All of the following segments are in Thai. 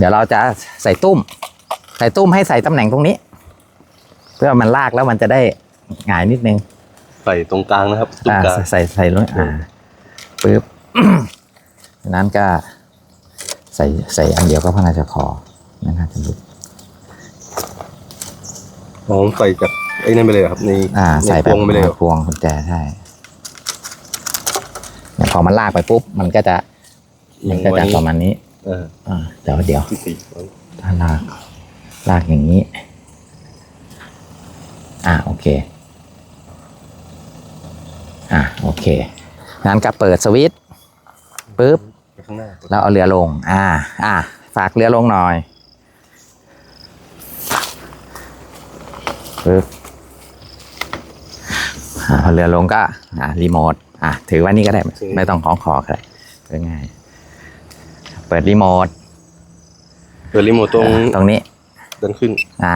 เดี๋ยวเราจะใส่ตุ้ม ใส่ตุ้มให้ใส่ตำแหน่งตรงนี้ เพื่อมันลากแล้วมันจะได้หงายนิดนึง ใส่ตรงกลางนะครับตรงอ่ากลาง ใส่ใส่ลงอ่าปึ๊บ จากนั้นก็ใส่ใส่อันเดียวก็พอน่าจะพอไม่น่าจะหลุด อ๋อใส่จากไอ้นั่นไปเลยเหรอครับในอ่าในใส่พวงไปเลยเหรอพวงกุญแจใช่เนี่ยพอมันลากไปปุ๊บ มันก็จะมันก็จะประมาณนี้ เอออ่าเดี๋ยวเดี๋ยวที่สี่ถ้าลาก ลากอย่างนี้ อ่าโอเค อ่าโอเค งั้นก็เปิดสวิตช์ปุ๊บไปข้างหน้าแล้วเอาเรือลง อ่า อ่าฝากเรือลงหน่อยปึ๊บอ่าพอเรือลงก็ อ่ารีโมท อ่าถือว่านี่ก็ได้ ไม่ต้องของคอก็ได้ก็ง่าย เปิดรีโมทเปิดรีโมทตรงอ่าตรงนี้ดันขึ้น อ่า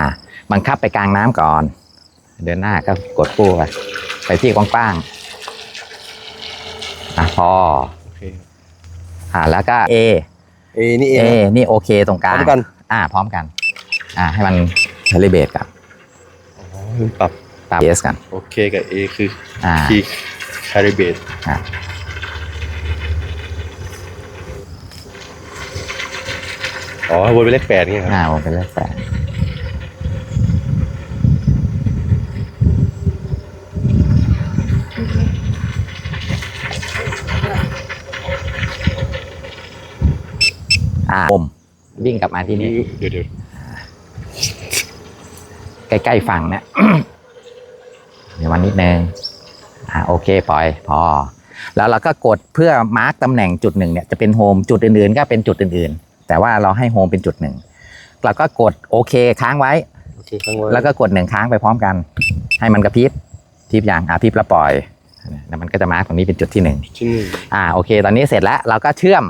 บังคับไปกลางน้ำก่อน เดินหน้าก็กดคู่ไปไปที่กว้างๆอะพอโอเคอ่าแล้วก็ A เอนี่เอเอนะนี่โอเคตรงกลางพร้อมกัน อ่า พร้อมกัน อ่า ให้มันเทเลเบตกับอ๋อมันปรับปรับเอสกัน โอเคกับเอคือ อ่าคีย์คาริเบตอ่า อ๋อวนไปเลขแปดนี่ครับอ่าผมเป็นเลขแปดอ่าผมวิ่งกลับมาที่นี่เดี๋ยวเดี๋ยวใกล้ๆฝั่งเนี่ยเดี๋ยววันนิดนึงอ่าโอเคปล่อยพอ แล้วเราก็กดเพื่อมาร์กตำแหน่งจุดหนึ่งเนี่ยจะเป็นโฮมจุดอื่นๆ ก็เป็นจุดอื่นๆ แต่ว่าเราให้โฮมเป็นจุดหนึ่งเราก็กดโอเคค้างไว้ โอเคข้างไว้แล้วก็กดหนึ่งค้างไปพร้อมกัน ให้มันกระพริบพริบอย่างอะพริบแล้วปล่อยแล้วมันก็จะมาร์กตรงนี้เป็นจุดที่หนึ่งที่หนึ่งอ่าโอเค ตอนนี้เสร็จแล้วเราก็เชื่อม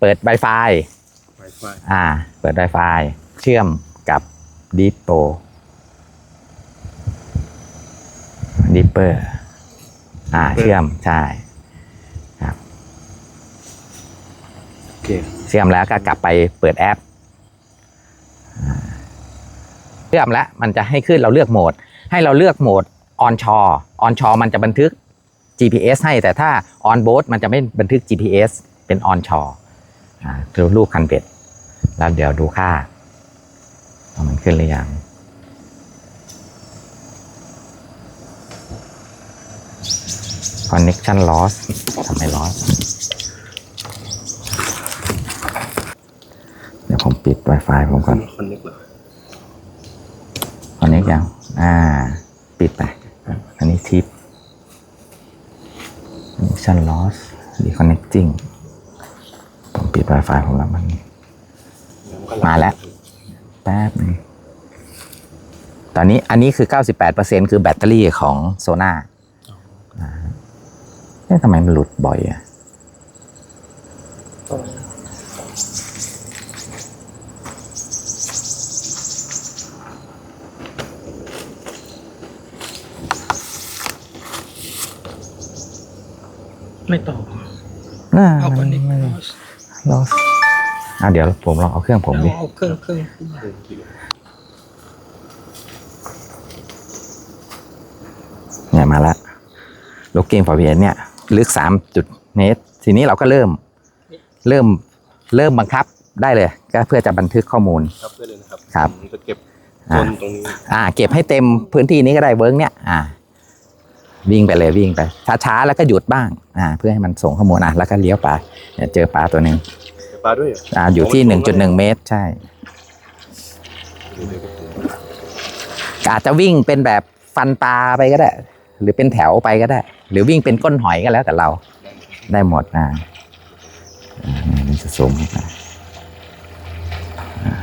เปิด Wi-Fi ไฟไฟอ่า เปิด Wi-Fi เชื่อมกับ Deep Pro Deeper อ่า เชื่อมใช่โอเค เชื่อมแล้วก็กลับไปเปิดแอปเชื่อมแล้วมันจะให้ขึ้นเราเลือกโหมด ให้เราเลือกโหมด on shore on shore มันจะบันทึก GPS ให้แต่ถ้า on board มันจะไม่บันทึก GPS เป็น on shore อ่าคือรูปคันเบ็ด แล้วเดี๋ยวดูค่าว่ามันขึ้นหรือยัง connection loss ทำไม loss เดี๋ยวผม ปิด Wi-Fi ผมก่อนคอนเน็กเหรออันนี้ยังอ่า ปิดไป อันนี้ทิป connection loss reconnecting ผมปิด Wi-Fi ผมแล้วมัน มาแล้ว แป๊บนึงตอนนี้อันนี้คือ 98%คือแบตเตอรี่ของโซน่าเอ๊ะทำไมมันหลุดบ่อยอะ ไม่ตอบน่าเอาคนนี้ไม่เอาลอสอะเดี๋ยวผมลองเอาเครื่องผมดิ เอาเครื่องเครื่องขึ้นมาเนี่ยมาแล้วลูกเกมฟอร์เวียนเนี่ย ลึกสามจุดเมตรทีนี้เราก็เริ่ม เริ่มเริ่มบังคับได้เลย ก็เพื่อจะบันทึกข้อมูล ครับได้เลยนะครับครับ ผมจะเก็บอ่าต้นตรงนี้ อ่า เก็บให้เต็มพื้นที่นี้ก็ได้เวิร์กเนี่ย อ่า วิ่งไปเลยวิ่งไปช้าๆแล้วก็หยุดบ้างอ่าเพื่อให้มันส่งข้อมูลอะแล้วก็เลี้ยวไปเนี่ยเจอปลาตัวหนึ่งเก็บปลาด้วยเหรออ่าอยู่ที่หนึ่งจุดหนึ่งเมตรใช่เดี๋ยวเดี๋ยวเดี๋ยวอาจจะวิ่งเป็นแบบฟันปลาไปก็ได้ หรือเป็นแถวไปก็ได้ หรือวิ่งเป็นก้นหอยก็แล้วแต่เราได้หมดนะอ่ามันจะสูงขึ้นมาอ่า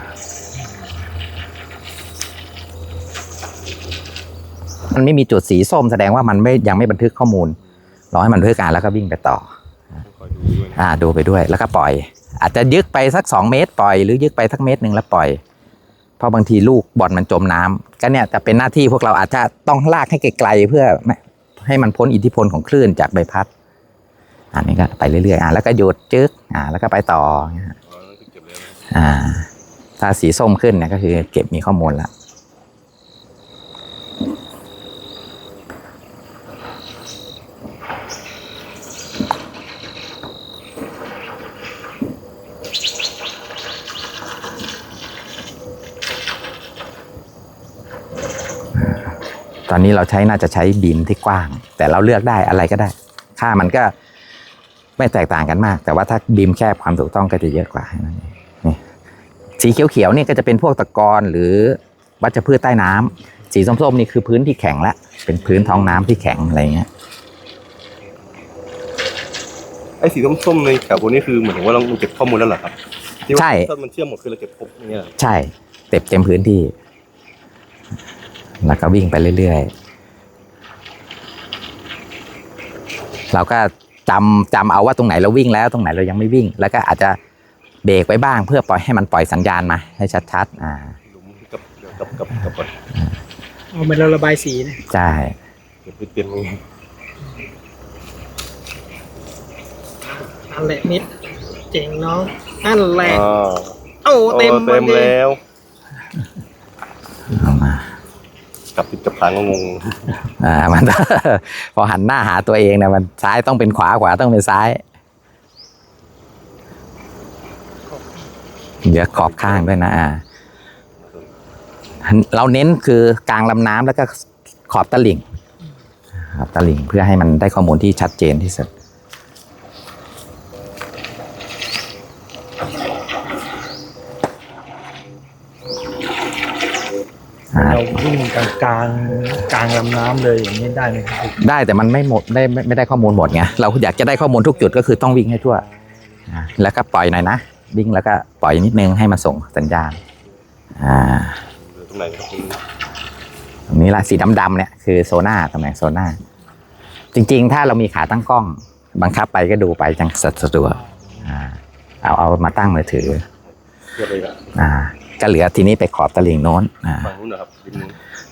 มันไม่มีจุดสีส้มแสดงว่ามันไม่ยังไม่บันทึกข้อมูลรอให้มันบันทึกการแล้วก็วิ่งไปต่อคอยดูด้วยนะอ่าดูไปด้วยแล้วก็ปล่อย อาจจะยึกไปสักสองเมตรปล่อยหรือยึกไปสักเมตรหนึ่งแล้วปล่อย เพราะบางทีลูกบอลมันจมน้ำก็เนี่ยจะเป็นหน้าที่พวกเราอาจจะต้องลากให้ไกลๆเพื่อไม่ให้มันพ้นอิทธิพลของคลื่นจากใบพัดอันนี้ก็ไปเรื่อยๆอ่าแล้วก็หยุดจึกอ่าแล้วก็ไปต่ออ๋อเก็บแล้วนะอ่าถ้าสีส้มขึ้นเนี่ยก็คือเก็บมีข้อมูลแล้ว ตอนนี้เราใช้น่าจะใช้บีมที่กว้าง แต่เราเลือกได้อะไรก็ได้ ค่ามันก็ไม่แตกต่างกันมาก แต่ว่าถ้าบีมแคบความถูกต้องก็จะเยอะกว่าแค่นั่นเองนี่สีเขียวๆนี่ก็จะเป็นพวกตะกอนหรือวัชพืชใต้น้ำสีส้มๆนี่คือพื้นที่แข็งละเป็นพื้นท้องน้ำที่แข็งอะไรเงี้ยไอ้สีส้มๆในแถวบนนี้คือเหมือนกับว่าเราเก็บข้อมูลแล้วเหรอครับที่ว่าใช่ถ้ามันเชื่อมหมดคือเราเก็บครบอย่างเงี้ยเหรอใช่เต็มเต็มพื้นที่ แล้วก็วิ่งไปเรื่อยๆ เราก็จำจำเอาว่าตรงไหนเราวิ่งแล้วตรงไหนเรายังไม่วิ่ง แล้วก็อาจจะเบรกไว้บ้างเพื่อปล่อยให้มันปล่อยสัญญาณมาให้ชัดๆ อ่าหลุมกับกับกับกับกับเอาเหมือนเราระบายสีนะใช่เก็บเปลี่ยนมือนั่นแหละมิดเจ๋งน้องนั่นแหละอ่าโอ้เต็มเต็มแล้ว เอามา กับติดกับทางก็งงอ่ามัน พอหันหน้าหาตัวเองเนี่ยมันซ้ายต้องเป็นขวาขวาต้องเป็นซ้าย เดี๋ยวขอบข้างด้วยนะอ่าเราเน้นคือกลางลำน้ำแล้วก็ขอบตะลิ่งขอบตลิ่งเพื่อให้มันได้ข้อมูลที่ชัดเจนที่สุด เราวิ่งกลางกลางกลางลำน้ำเลยอย่างนี้ได้ไหมครับได้แต่มันไม่หมดได้ไม่ไม่ได้ข้อมูลหมดไงเราอยากจะได้ข้อมูลทุกจุดก็คือต้องวิ่งให้ทั่วอ่าแล้วก็ปล่อยหน่อยนะวิ่งแล้วก็ปล่อยนิดนึงให้มันส่งสัญญาณอ่าหรือตรงไหนครับคุณตรงนี้ละสีดำๆเนี่ยคือโซน่าตำแหน่งโซน่าจริง ๆ ถ้าเรามีขาตั้งกล้อง บังคับไปก็ดูไปจังสะดวกอ่าเอาเอามาตั้งมือถือเทียบเลยอะอ่า ก็เหลือทีนี้ไปขอบตลิ่งโน้นอ่าฝั่งนู้นนะครับริมนู้น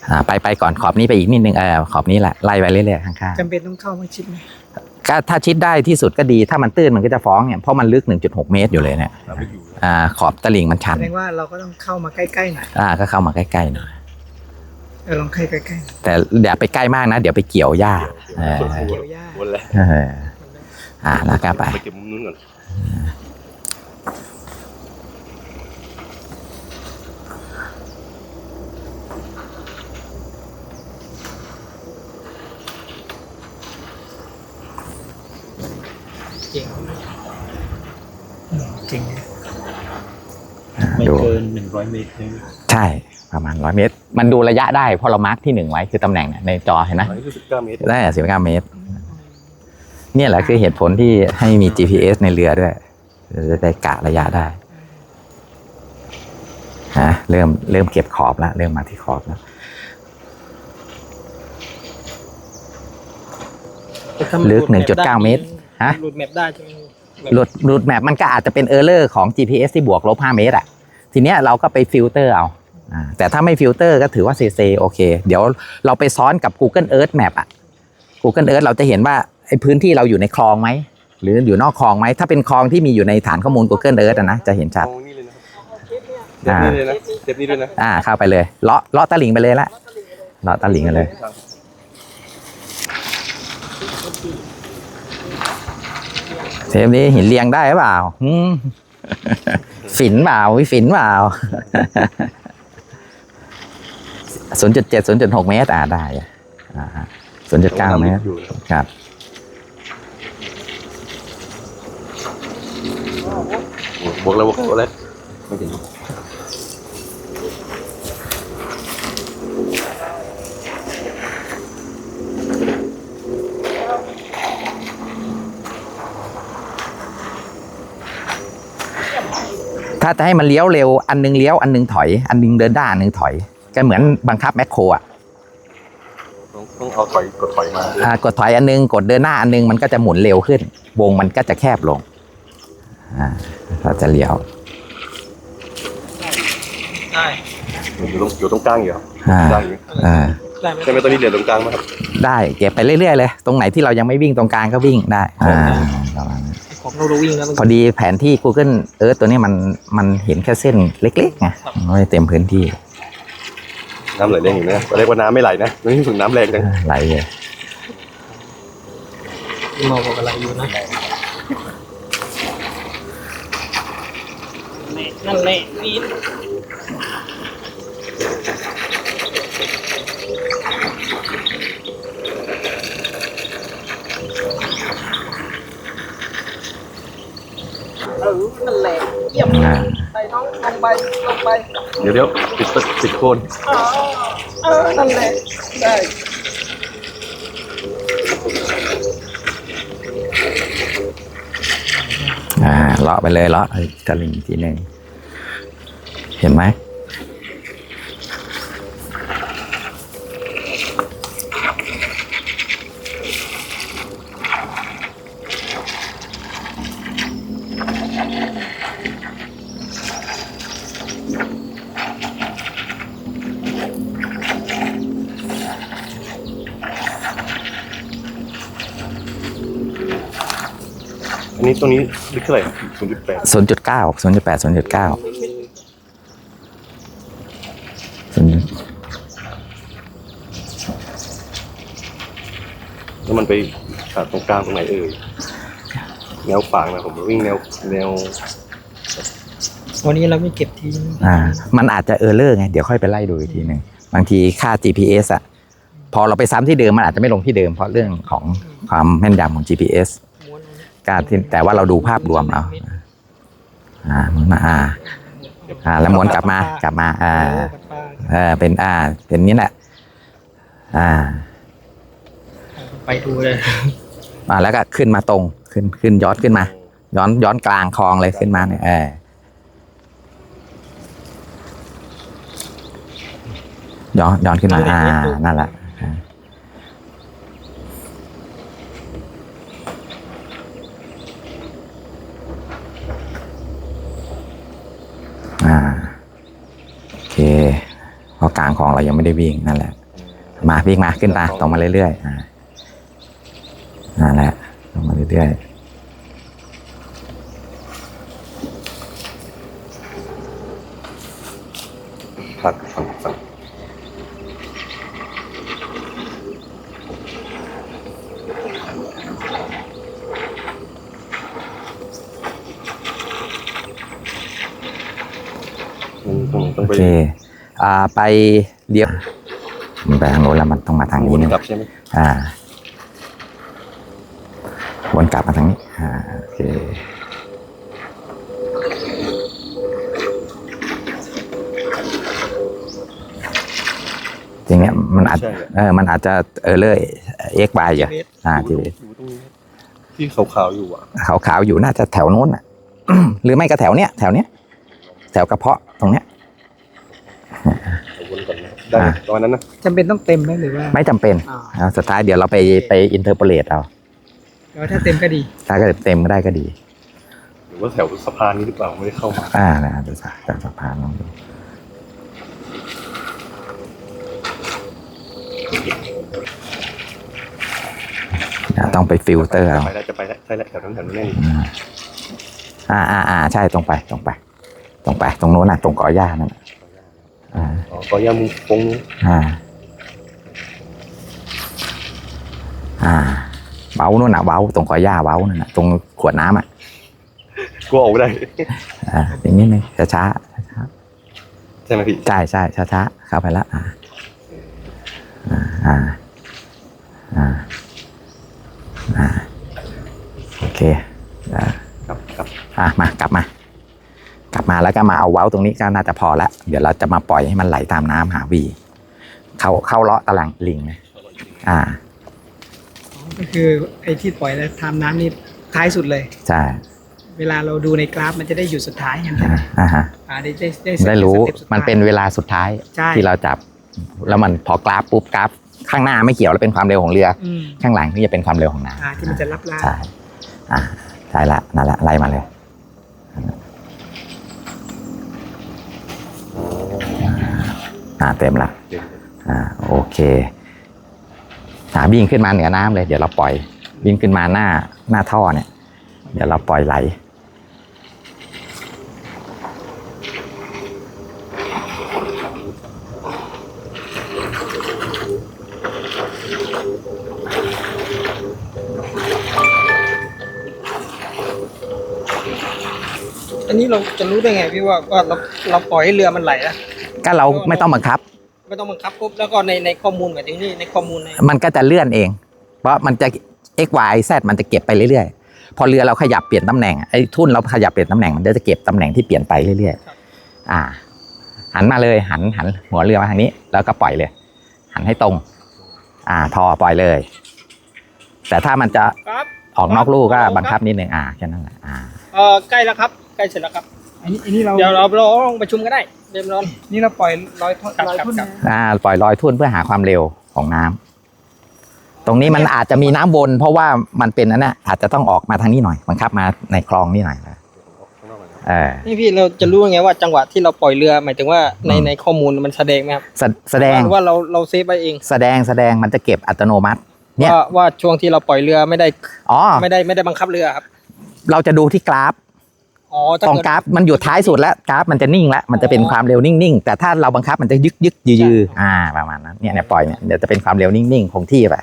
อ่าไปไปก่อนขอบนี้ไปอีกนิดนึงเออขอบนี้แหละไล่ไปเรื่อยๆข้างจำเป็นต้องเข้ามาชิดไหมๆก็ถ้าชิดได้ที่สุดก็ดีถ้ามันตื้นมันก็จะฟ้องเนี่ยเพราะมันลึก 1.6 เมตรอยู่เลยเนี่ยเราไปอยู่อ่าขอบตลิ่งมันชัแสนดงว่าเราก็ต้องเข้ามาใกล้ๆหน่อยอ่าก็เข้ามาใกล้ๆหน่อยเออลองใกล้ใกล้ๆหน่อยแต่อย่าไปใกล้มากนะ เดี๋ยวไปเกี่ยวหญ้าเออเกี่ยวหญ้าวนแล้วเอออ่าแล้วก็ไป ไปเก็บมุมนู้นก่อน เจ๋งอืมจริงนะไม่ดูเกินหนึ่งร้อยเมตรเลยใช่ประมาณร้อยเมตร มันดูระยะได้เพราะเรามาร์กที่หนึ่งไว้คือตำแหน่งเนี่ยในจอเห็นไหมอันนี้คือสิบเก้าเมตรได้สิบเก้าเมตร เนี่ยแหละคือเหตุผลที่ให้มี GPS ในเรือด้วยจะได้กะระยะได้ฮะเริ่มเริ่มเก็บขอบแล้วเริ่มมาที่ขอบแล้วลึก1.9เมตร ฮะ หลุดแมปได้ใช่ไหมหลุดหลุดแมปมันก็อาจจะเป็นเออร์เลอร์ของ GPS ที่บวกลบ5เมตรอะ ทีเนี้ยเราก็ไปฟิลเตอร์เอาอ่าแต่ถ้าไม่ฟิลเตอร์ก็ถือว่าเซเซโอเค เดี๋ยวเราไปซ้อนกับ Google Earth Map อะ Google Earth เราจะเห็นว่าไอ้พื้นที่เราอยู่ในคลองไหม หรืออยู่นอกคลองไหม ถ้าเป็นคลองที่มีอยู่ในฐานข้อมูล Google Earth อะนะ จะเห็นชัด เอานี่เลยนะครับเทปนี้เลยนะเทปนี้ด้วยนะ อ่าเข้าไปเลยเลาะเลาะตะหลิงไปเลยละเลาะตะหลิงกันเลย เทปนี้หินเรียงได้หรือเปล่าหืมฝินเปล่าวิฝินเปล่าศูนย์จุดเจ็ดศูนย์จุดหกเมตรอ่าได้อ่าศูนย์จุดเก้าเมตรครับบวกแล้วบวกแล้วไม่ถึง ถ้าจะให้มันเลี้ยวเร็วอันนึงเลี้ยวอันนึงถอย อันนึงเดินด้านอันนึงถอยก็เหมือนบังคับแมคโครอะต้องต้องเอาถอยกดถอยมาอ่ากดถอยอันนึงกดเดินหน้าอันนึงมันก็จะหมุนเร็วขึ้น วงมันก็จะแคบลงอ่าเราจะเลี้ยวได้อยู่ตรงอยู่ตรงกลางอยู่ครับอ่าได้อยู่อ่าได้ไหมใช่ไหมตอนนี้เหลือตรงกลางไหมครับได้เก็บไปเรื่อยๆเลย ตรงไหนที่เรายังไม่วิ่งตรงกลางก็วิ่งได้อ่าประมาณนั้นโของเราวิ่งแล้วมันพอดีแผนที่ Google Earth ตัวนี้มันมันเห็นแค่เส้นเล็กๆไงมันไม่เต็มพื้นที่ น้ำไหลแรงอยู่นะตอนแรกว่าน้ำไม่ไหลนะนี่ถึงน้ำแรงจังไหลเลยมองกับอะไรอยู่นะนั่นแหละนี่ ออนั่นแหละเยี่ยมอ่าไปน้องลงไปลงไปเดี๋ยวเดี๋ยวติดติดโคนอ๋อเออนั่นแหละได้อ่าเลาะไปเลยเลาะเอ้ยตะลิงทีหนึ่งเห็นไหม ตรงนี้ลึกเท่าไหร่ศูนย์จุดแปดศูนย์จุดเก้าศูนย์จุดแปดศูนย์จุดเก้าแล้วมันไปขาดตรงกลางตรงไหนเอ่ยแนวฝั่งนะผมวิ่งแนวแนววันนี้เราไม่เก็บทีมอ่า มันอาจจะเออร์เลอร์ไงเดี๋ยวค่อยไปไล่ดูอีกทีหนึ่งบางทีค่า GPS อะพอเราไปซ้ำที่เดิมมันอาจจะไม่ลงที่เดิมเพราะเรื่องของความแม่นยำของ GPS ม้วน การที่แต่ว่าเราดูภาพรวมเอาอ่ามันมาอ่าอ่า แล้วม้วนกลับมากลับมา อ่าเออเป็นอ่า เป็นนี้แหละอ่า ไปดูเลยมาแล้วก็ขึ้นมาตรงขึ้นขึ้นย้อนขึ้นมา ย้อนย้อนกลางคลองเลยขึ้นมาเนี่ยเออย้อนย้อนขึ้นมา อ่า นั่นแหละอ่าอ่าโอเคเพราะกลางคลองเรายังไม่ได้วิ่งนั่นแหละ มาวิ่งมาขึ้นมาตรงมาเรื่อยๆอ่านั่นแหละตรงมาเรื่อยๆฝั่งฝั่งฝั่งมันตรงต้องโอไปเค อ่าไปเลี้ยวมันไปทางโน้นแล้วมันต้องมาทางนี้วนนึงกลับใช่ไหมอ่าวนกลับมาทางนี้อ่าโอเคจริงเนี้ยมันอาจใช่เออมันอาจจะเออเลยเอ็กบายอยู่ อ่าดูที่ดูตรงนี้ที่ขาวๆอยู่อะขาวๆอยู่น่าจะแถวโน้นอะ หรือไม่ก็แถวเนี้ยแถวเนี้ยแถวกระเพาะตรงเนี้ยเอา วนก่อนนะได้ไหมตอนนั้นนะจำเป็นต้องเต็มไหมหรือว่า ไม่จำเป็นอ่าอ่าสุดท้ายเดี๋ยวเราไปไปอินเทอร์โพเลตเอา แต่ว่าถ้าเต็มก็ดีถ้าก็เต็มก็ได้ก็ดี หรือว่าแถวสะพานนี้หรือเปล่าไม่ได้เข้ามาอ่านะเดี๋ยวจะจะสะพานลองดูอ่าต้องไปฟิลเตอร์เอา ไปแล้วจะไปแล้วใช่แล้วแถวนั้นแถวนั้นแน่นอ่าอ่าอ่าใช่ตรงไปตรงไป ตรงไป ตรงโน้นน่ะ ตรงกอหญ้านั่นน่ะ อ่าอ๋อก็ย่ามุงตรงนู้นอ่า อ่าเว้านู่นน่ะเว้าตรงกอหญ้าเว้านั่นน่ะตรงขวดน้ำอะกลัวออกไม่ได้ อ่าอย่างนี้นึงช้าช้าๆช้าใช่ไหมพี่ๆใช่ใช่ช้าช้าๆเข้าไปแล้วอ่าอ่า อ่า อ่า อ่า โอเคอ่าครับครับอะมากลับมา กลับมาแล้วก็มาเอาเว้าตรงนี้ก็น่าจะพอละเดี๋ยวเราจะมาปล่อยให้มันไหลตามน้ำหาวีเข้าเข้าเลาะตะลังลิงนะอ่า ก็คือไอ้ที่ปล่อยแล้วทำน้ำนี่ท้ายสุดเลยใช่เวลาเราดูในกราฟมันจะได้อยู่สุดท้ายกันอ่าอ่าฮะอ่าได้ได้ได้ได้รู้สต็ปสุดท้ายมันเป็นเวลาสุดท้ายใช่ที่เราจับ แล้วมันพอกราฟปุ๊บกราฟข้างหน้าไม่เกี่ยวแล้วเป็นความเร็วของเรืออืมข้างหลังที่จะเป็นความเร็วของน้อ่าที่มันจะรับล่าำใช่อ่าใช่ละนั่นละไล่มาเลย อ่าเต็มละเดี๋ยวอ่าโอเคอ่าวิ่งขึ้นมาเหนือน้ำเลยเดี๋ยวเราปล่อย วิ่งขึ้นมาหน้าหน้าท่อเนี่ย เดี๋ยวเราปล่อยไหลอันนี้เราจะรู้ได้ไงพี่ว่าว่าเราเราปล่อยให้เรือมันไหลนะ ก็เราไม่ต้องบังคับ ไม่ต้องบังคับปุ๊บแล้วก็ในในข้อมูลหมายถึงนี่ในข้อมูลในมันก็จะเลื่อนเอง เพราะมันจะ x y z มันจะเก็บไปเรื่อยๆ พอเรือเราขยับเปลี่ยนตำแหน่งไอ้ทุ่นเราขยับเปลี่ยนตำแหน่งมันจะเก็บตำแหน่งที่เปลี่ยนไปเรื่อยๆอ่า หันมาเลยหันหันหัวเรือมาทางนี้ แล้วก็ปล่อยเลย หันให้ตรง อ่าพอปล่อยเลย แต่ถ้ามันจะครับออกนอกลู่ก็บังคับนิดนึงอ่าแค่นั้นแหละอ่า เออใกล้แล้วครับ ใกล้เสร็จแล้วครับ อันนี้อันนี้เราเดี๋ยวเราเราลองประชุมก็ได้เดี๋ยวเรา นี่เราปล่อยลอยท่อนครับลอยครับทุ่นครับ นะอ่าปล่อยลอยทุ่นเพื่อหาความเร็วของน้ำตรงนี้มันอาจจะมีน้ำวน เพราะว่ามันเป็นอันนั้นนะอาจจะต้องออกมาทางนี้หน่อยบังคับมาในคลองนี่หน่อยนะข้างนอกหน่อยนะเออ นี่พี่เราจะรู้ยังไงว่าจังหวะที่เราปล่อยเรือหมายถึงว่าในอืม ในข้อมูลมันแสดงไหมครับแสแสดงหรือว่าเราเราเซฟไว้เองแสดงแสดงมันจะเก็บอัตโนมัติ เนี่ย ว่าว่าช่วงที่เราปล่อยเรือไม่ได้อ๋อ ไม่ได้ไม่ได้บังคับเรือครับ เราจะดูที่กราฟ อ๋อถ้ากองเกิดกราฟมันอยู่ท้ายสุดแล้วกราฟมันจะนิ่งแล้วมันจะเป็นอ๋อความเร็วนิ่งๆ แต่ถ้าเราบังคับมันจะยึกยึกยือยืออ่าประมาณนั้นเนี่ยเนี่ยปล่อยเนี่ยเดี๋ยวจะเป็นความเร็วนิ่งๆคงที่ไป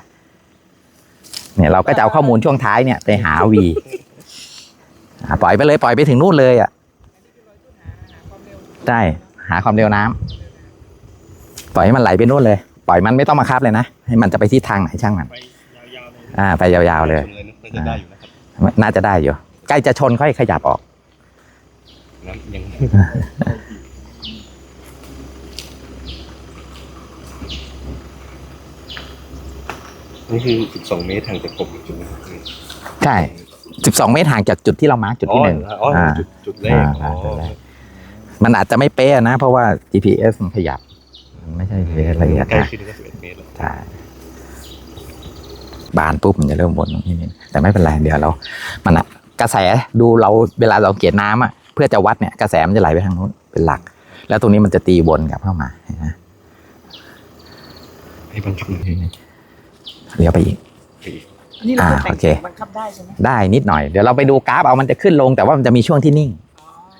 เนี่ยเราก็จะเอาข้อมูลช่วงท้ายเนี่ยไปหาวีอ่าปล่อยไปเลยปล่อยไปถึงนู่นเลยอะใช่หาความเร็วน้ำปล่อยให้มันไหลไปนู่นเลย ปล่อยมันไม่ต้องบังคับเลยนะให้มันจะไปที่ทางไหนช่างมันไปยาวๆเลยอ่าไปยาวๆเลยชมเลยนะน่าจะได้อยู่นะครับน่าจะได้อยู่ ใกล้จะชนค่อยขยับออก น้ำยังนี่คือ 12 เมตรห่างจากกบอีกจุดหนึงใช่ 12 เมตรห่างจากจุดที่เรามาร์กจุดที่หนึ่งอ๋ออ๋ออ่าจุดจุดแรกอ่าอ๋อจุดแรกมันอาจจะไม่เป๊ะนะ เพราะว่า GPS มันขยับมันไม่ใช่ GPS ละเอียดใกล้นะขึ้นก็11เมตรแล้วใช่บานปุ๊บมันจะเริ่มวนตรงนี้นิดแต่ไม่เป็นไรเดี๋ยวเรา มันอะกระแสดูเราเวลาเราเกียรน้ำอะ เพื่อจะวัดเนี่ยกระแสมันจะไหลไปทางนู้นเป็นหลัก แล้วตรงนี้มันจะตีวนกลับเข้ามาเห็นไหมให้บังคับหน่อยเลี้ยวไปอีกอันนี้เราอ่าแต่งโอเคบังคับได้ใช่ไหมได้นิดหน่อยเดี๋ยวเราไปดูกราฟเอามันจะขึ้นลง แต่ว่ามันจะมีช่วงที่นิ่ง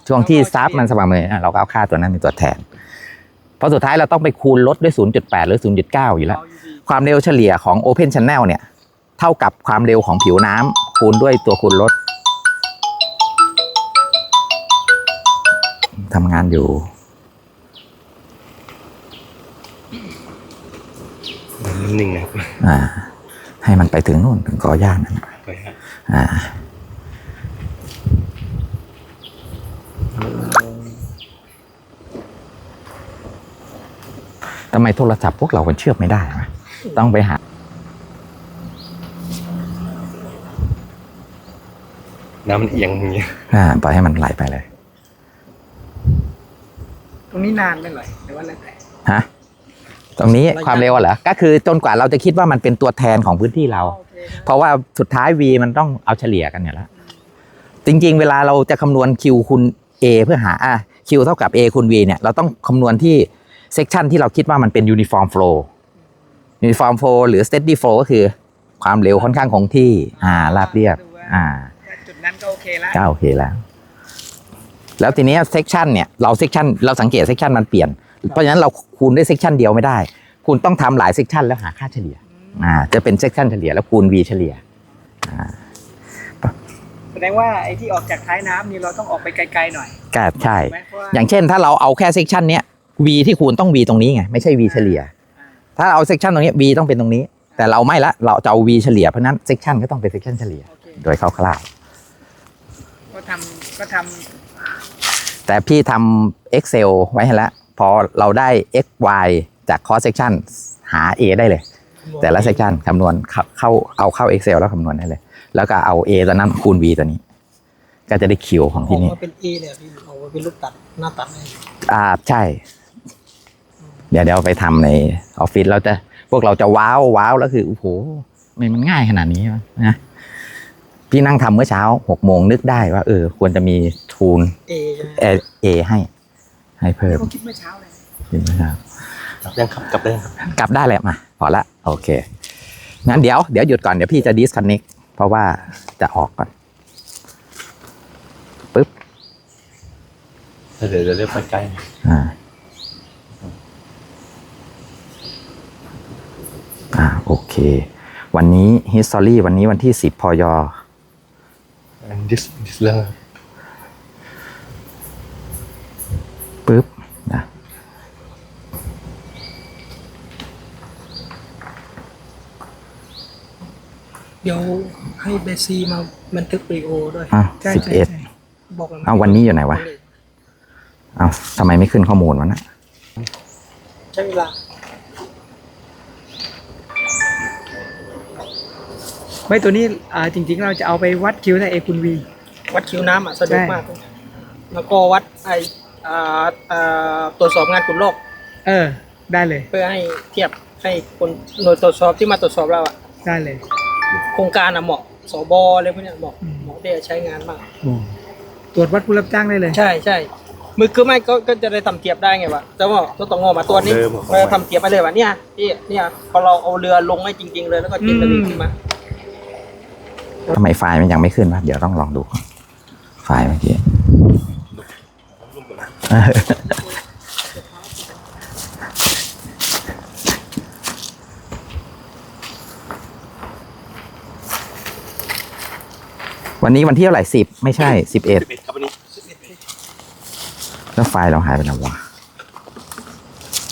ช่วงที่ซับมันสม่ำเสมออะเราก็เอาค่าตัวนั้นเป็นตัวแทนเพราะสุดท้ายเราต้องไปคูณลดด้วย 0.8 หรือ 0.9 อยู่แล้ว ความเร็วเฉลี่ยของ Open Channel เนี่ย เท่ากับความเร็วของผิวน้ำคูณด้วยตัวคูณลด ทำงานอยู่ นิ่งๆนะครับอ่า ให้มันไปถึงนู่นถึงกอหญ้านั่นไปฮะอ่า ทำไมโทรศัพท์พวกเรามันเชื่อมไม่ได้วะต้องไปหา น้ำมันเอียงอย่างเงี้ย อ่า ปล่อยให้มันไหลไปเลยต รงนี้นานไม่ไหลแต่ว่าแล้วแต่ฮะตรงนี้ระยะความเร็วอะเหรอ ก็คือจนกว่าเราจะคิดว่ามันเป็นตัวแทนของพื้นที่เราโอเคครับเพราะว่าสุดท้าย V มันต้องเอาเฉลี่ยกันอยู่แล้ว จริง ๆ เวลาเราจะคำนวณ Q คูณ A เพื่อหาอะ Q เท่ากับ A คูณ V เนี่ย เราต้องคำนวณที่เซกชันที่เราคิดว่ามันเป็น uniform flow uniform flow หรือ steady flow ก็คือความเร็วค่อนข้างคงที่ อ่าราบเรียบ อ่าจุดนั้นก็โอเคแล้วก็โอเคแล้ว แล้วทีเนี้เซกชันเนี่ยเราเซกชันเราสังเกตเซกชันมันเปลี่ยน เพราะฉะนั้นเราคูณด้วยเซกชันเดียวไม่ได้ คุณต้องทำหลายเซกชันแล้วหาค่าเฉลี่ยอ่าจะเป็นเซกชันเฉลี่ยแล้วคูณ V เฉลี่ยแสดงว่าไอ้ที่ออกจากท้ายน้ำนี่เราต้องออกไปไกลๆหน่อยก็ใช่ถูกไหมเพราะว่าอย่างเช่นถ้าเราเอาแค่เซกชันเนี้ย V ที่คูณต้อง V ตรงนี้ไงไม่ใช่ V เฉลี่ย ถ้าเอาเซกชันตรงนี้ V ต้องเป็นตรงนี้ แต่เราไม่ละเราจะเอา V เฉลี่ยเพราะฉะนั้นเซกชันก็ต้องเป็นเซกชันเฉลี่ยโอเคโดยคร่าวก็ทำก็ทๆ แต่พี่ทำ Excel ไว้ให้แล้วพอเราได้ x y จาก cross section หา A ได้เลยำแต่ละเซกชันคำนวณเข้าเข้าเอาเข้า Excel แล้วคำนวณได้เลย แล้วก็เอา A ตัวนั้นคูณ V ตัวนี้ ก็จะได้ Q ของออที่กนี่มาเป็น A เนี่ยพี่เอามาเป็นลูกตัดหน้าตัดเลยอ่าใช่ เดี๋ยวเดี๋ยวไปทำในออฟฟิศเราจะพวกเราจะว้าวว้าวแล้วคือโอ้โหทำไมมันง่ายขนาดนี้วะนะ พี่นั่งทำเมื่อเช้าหกโมงนึกได้ว่าเออ ควรจะมีทูน A ใช่ไหมเอเอให้ ให้เพิ่มเขาคิดเมื่อเช้าเลยเห็นไหมครับกลับยังครับกลับได้ยังครับกลับได้แหละมาพอละโอเคงั้นเดี๋ยวเดี๋ยวหยุดก่อนเดี๋ยวพี่จะ disconnect เพราะว่าจะออกก่อนปุ๊บเดี๋ยวจะเรียกไปใกล้อ่าอ่าโอเค วันนี้ history วันนี้วันที่ 10พย อันดิสดิสเลอร์ปุ๊บนะเดี๋ยวให้เบซีมาบันทึกวิดีโอด้วยอ้าวใช่สิบใช่เอ็ดใช่บอกแล้วอ้าววันนี้อยู่ไหนวะอ้าวทำไมไม่ขึ้นข้อมูลวะนะใช้เวลา ไม่ตัวนี้อ่าจริงๆเราจะเอาไปวัดคิวในเอคุณวี วัดคิวน้ำอะสะดวกใช่มาก แล้วก็วัดไออ่าอ่าตรวจสอบงานขุดลอกเออ ได้เลย เพื่อให้เทียบให้คนหน่วยตรวจสอบที่มาตรวจสอบเราอะ ได้เลย โครงการอะเหมาะสบอะไรพวกเนี้ยเหมาะอืมเหมาะที่จะใช้งานมาก ตรวจวัดผู้รับจ้างได้เลย ใช่ใช่มือคือไม่ก็ก็จะได้ทำเทียบได้ไงวะแต่ว่าตัวต้องงอมาตัวนี้เราจะทำเทียบไปเลยวะเนี่ยที่เนี่ยพอเราเอาเรือลงให้จริง ๆ เลยแล้วก็จินตนาขึ้นมา ทำไมไฟล์มันยังไม่ขึ้นวะเดี๋ยวต้องลองดู ไฟล์เมื่อกี้วันนี้วันที่เท่าไหร่สิบไม่ใช่สิบเอ็ดสิบเอ็ดครับวันนี้แล้วไฟล์เราหายไปไหนวะ